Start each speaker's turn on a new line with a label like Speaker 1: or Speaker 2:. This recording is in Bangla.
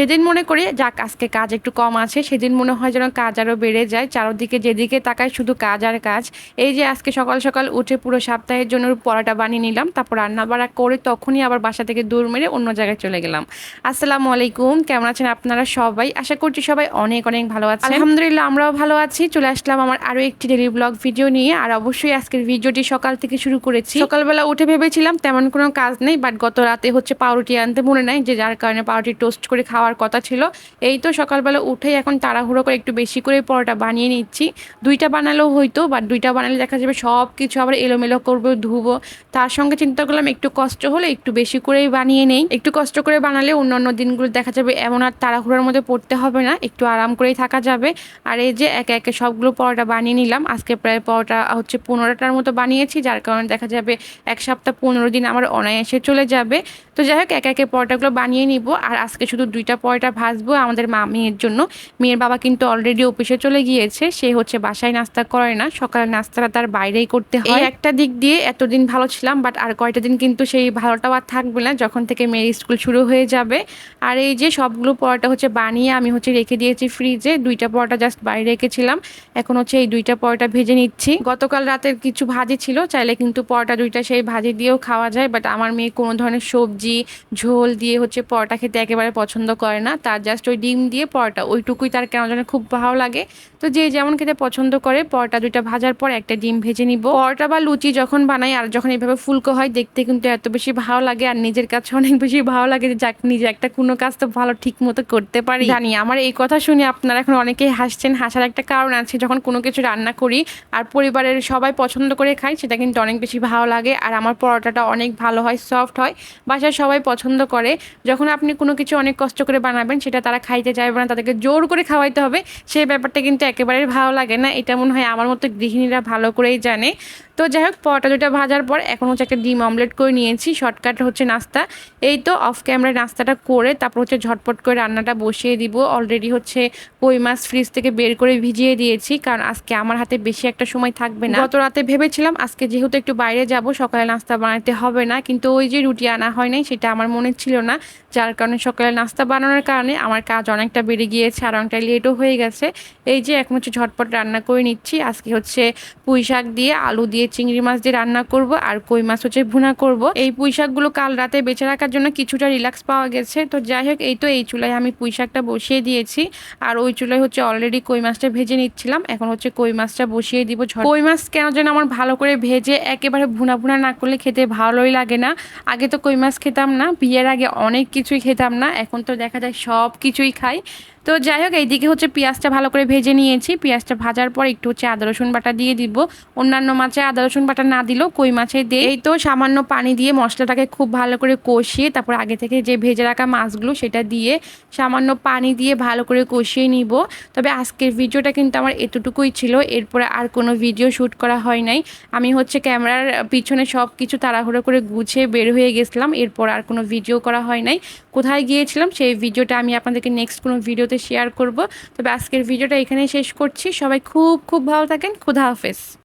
Speaker 1: যেদিন মনে করি যাক আজকে কাজ একটু কম আছে সেদিন মনে হয় যেন কাজ আরও বেড়ে যায়। চারদিকে যেদিকে তাকায় শুধু কাজ আর কাজ। এই যে আজকে সকাল সকাল উঠে পুরো সপ্তাহের জন্য পরোটা বানিয়ে নিলাম তারপর রান্না বাড়া করে তখনই আবার বাসা থেকে দূর মেরে অন্য জায়গায় চলে গেলাম। আসসালামু আলাইকুম কেমন আছেন আপনারা সবাই? আশা করছি সবাই অনেক অনেক ভালো আছে আলহামদুলিল্লাহ আমরাও ভালো আছি। চলে আসলাম আমার আরও একটি ডেলি ব্লগ ভিডিও নিয়ে। আর অবশ্যই আজকের ভিডিওটি সকাল থেকে শুরু করেছি। সকালবেলা উঠে ভেবেছিলাম তেমন কোনো কাজ নেই বাট গত রাতে হচ্ছে পাউরুটি আনতে মনে নাই যে যার কারণে পাউরুটি টোস্ট করে খাওয়ার কথা ছিল। এই তো সকালবেলা উঠেই এখন তাড়াহুড়ো করে একটু বেশি করে পরোটা বানিয়ে নিচ্ছি। দুইটা বানালেও হয়তো বাট দুইটা বানালে দেখা যাবে সব কিছু আবার এলোমেলো করব, ধুবো। তার সঙ্গে চিন্তা করলাম একটু কষ্ট হলে একটু বেশি করেই বানিয়ে নেই। একটু কষ্ট করে বানালে অন্য অন্য দিনগুলো দেখা যাবে এমন আর তাড়াহুড়োর মধ্যে পড়তে হবে না, একটু আরাম করেই থাকা যাবে। আর এই যে একে একে সবগুলো পরোটা বানিয়ে নিলাম, আজকে প্রায় পরোটা হচ্ছে পনেরোটার মতো বানিয়েছি, যার কারণে দেখা যাবে এক সপ্তাহ পনেরো দিন আমার অনায়াসে চলে যাবে। তো যাই হোক, একে একে পরোটাগুলো বানিয়ে নিব, আর আজকে শুধু দুইটা পরোটা ভাজবো আমাদের মা মেয়ের জন্য। মেয়ের বাবা কিন্তু অলরেডি অফিসে চলে গিয়েছে সে হচ্ছে বাসায় নাস্তা করে না। সকালে নাস্তাটা তার বাইরেই করতে হয়। একটা দিক দিয়ে এতদিন ভালো ছিলাম বাট আর কয়টা দিন কিন্তু সেই ভালোটাও আর থাকবে না যখন থেকে মেয়ের স্কুল শুরু হয়ে যাবে। আর এই যে সবগুলো পরোটা হচ্ছে বানিয়ে আমি হচ্ছে রেখে দিয়েছি ফ্রিজে দুইটা পরোটা জাস্ট বাইরে রেখেছিলাম। এখন হচ্ছে এই দুইটা পরোটা ভেজে নিচ্ছি। গতকাল রাতের কিছু ভাজি ছিল চাইলে কিন্তু পরোটা দুইটা সেই ভাজি দিয়েও খাওয়া যায় বাট আমার মেয়ে কোনো ধরনের সবজি ঝোল দিয়ে হচ্ছে পরোটা খেতে একেবারে পছন্দ করে না, তার জাস্ট ওই ডিম দিয়ে পরোটা, ওইটুকুই তার কেন যেন খুব ভালো লাগে। তো যে যেমন খেতে পছন্দ করে, পরোটা দুইটা ভাজার পর একটা ডিম ভেজে নিব। পরোটা বা লুচি যখন বানাই আর যখন এইভাবে ফুলকো হয়, দেখতে কিন্তু এত বেশি ভালো লাগে আর নিজের কাছে অনেক বেশি ভালো লাগে যে যাক, নিজে একটা কোনো কাজ তো ভালো ঠিক মতো করতে পারি। জানি, আমার এই কথা শুনে আপনারা এখন অনেকেই হাসছেন, হাসার একটা কারণ আছে, যখন কোনো কিছু রান্না করি আর পরিবারের সবাই পছন্দ করে খাই, সেটা কিন্তু অনেক বেশি ভালো লাগে আর আমার পরোটাটা অনেক ভালো হয় সফট হয় বাসায় সবাই পছন্দ করে। যখন আপনি কোনো কিছু অনেক কষ্ট করে বানাবেন, সেটা তারা খাইতে চাইবে না, তাদেরকে জোর করে খাওয়াইতে হবে। সেই ব্যাপারটা কিন্তু একেবারে ভালো লাগে না। এটা মনে হয় আমার মতো গৃহিণীরা ভালো করেই জানে। তো যাই হোক, পরোটা দুটা ভাজার পর এখন হচ্ছে একটা ডিম অমলেট করে নিয়েছি। শর্টকাট হচ্ছে নাস্তা। এই তো অফ ক্যামেরায় নাস্তাটা করে তারপর হচ্ছে ঝটপট করে রান্নাটা বসিয়ে দিব। অলরেডি হচ্ছে কই মাছ ফ্রিজ থেকে বের করে ভিজিয়ে দিয়েছি, কারণ আজকে আমার হাতে বেশি একটা সময় থাকবে না। গত রাতে ভেবেছিলাম আজকে যেহেতু একটু বাইরে যাব, সকালে নাস্তা বানাতে হবে না, কিন্তু ওই যে রুটি আনা হয় নাই, সেটা আমার মনে ছিল না। যার কারণে সকালে নাস্তা বানানোর কারণে আমার কাজ অনেকটা বেড়ে গিয়েছে আর অনেকটা লেটও হয়ে গেছে। এই যে এখন হচ্ছে ঝটপট রান্না করে নিচ্ছি। আজকে হচ্ছে পুঁই শাক দিয়ে আলু দিয়ে চিংড়ি মাছ দিয়ে রান্না করব আর কই মাছ হচ্ছে ভুনা করব। এই পুঁই শাকগুলো কাল রাতে বেঁচে রাখার জন্য কিছুটা রিল্যাক্স পাওয়া গেছে। তো যাই হোক, এই তো এই চুলায় আমি পুঁই শাকটা বসিয়ে দিয়েছি। আর ওই চুলায় হচ্ছে অলরেডি কই মাছটা ভেজে নিচ্ছিলাম। এখন হচ্ছে কই মাছটা বসিয়ে দিব কই মাছ কেন যেন আমার ভালো করে ভেজে একেবারে ভুনা ভুনা না করলে খেতে ভালোই লাগে না। আগে তো কই মাছ খেতাম না। বিয়ের আগে অনেক কিছুই খেতাম না। এখন তো দেখা যায় সব কিছুই খাই। তো যাই হোক, এইদিকে হচ্ছে পেঁয়াজটা ভালো করে ভেজে নিয়েছি। পেঁয়াজটা ভাজার পর একটু হচ্ছে আদা, রসুন বাটা দিয়ে দিব। অন্যান্য মাছে আদা, রসুন বাটা না দিলেও কই মাছে দিয়ে এই তো সামান্য পানি দিয়ে মশলাটাকে খুব ভালো করে কষিয়ে তারপর আগে থেকে যে ভেজে রাখা মাছগুলো সেটা দিয়ে সামান্য পানি দিয়ে ভালো করে কষিয়ে নিব। তবে আজকের ভিডিওটা কিন্তু আমার এতটুকুই ছিল। এরপরে আর কোনো ভিডিও শ্যুট করা হয় নাই। আমি হচ্ছে ক্যামেরার পিছনে সব কিছু তাড়াহুড়ো করে গুছিয়ে বের হয়ে গেছিলাম। এরপর আর কোনো ভিডিও করা হয় নাই। কোথায় গিয়েছিলাম সেই ভিডিওটা আমি আপনাদেরকে নেক্সট কোনো ভিডিওতে শেয়ার করব। তবে আজকের ভিডিওটা এখানেই শেষ করছি। সবাই খুব খুব ভালো থাকেন। খুদা হাফেজ।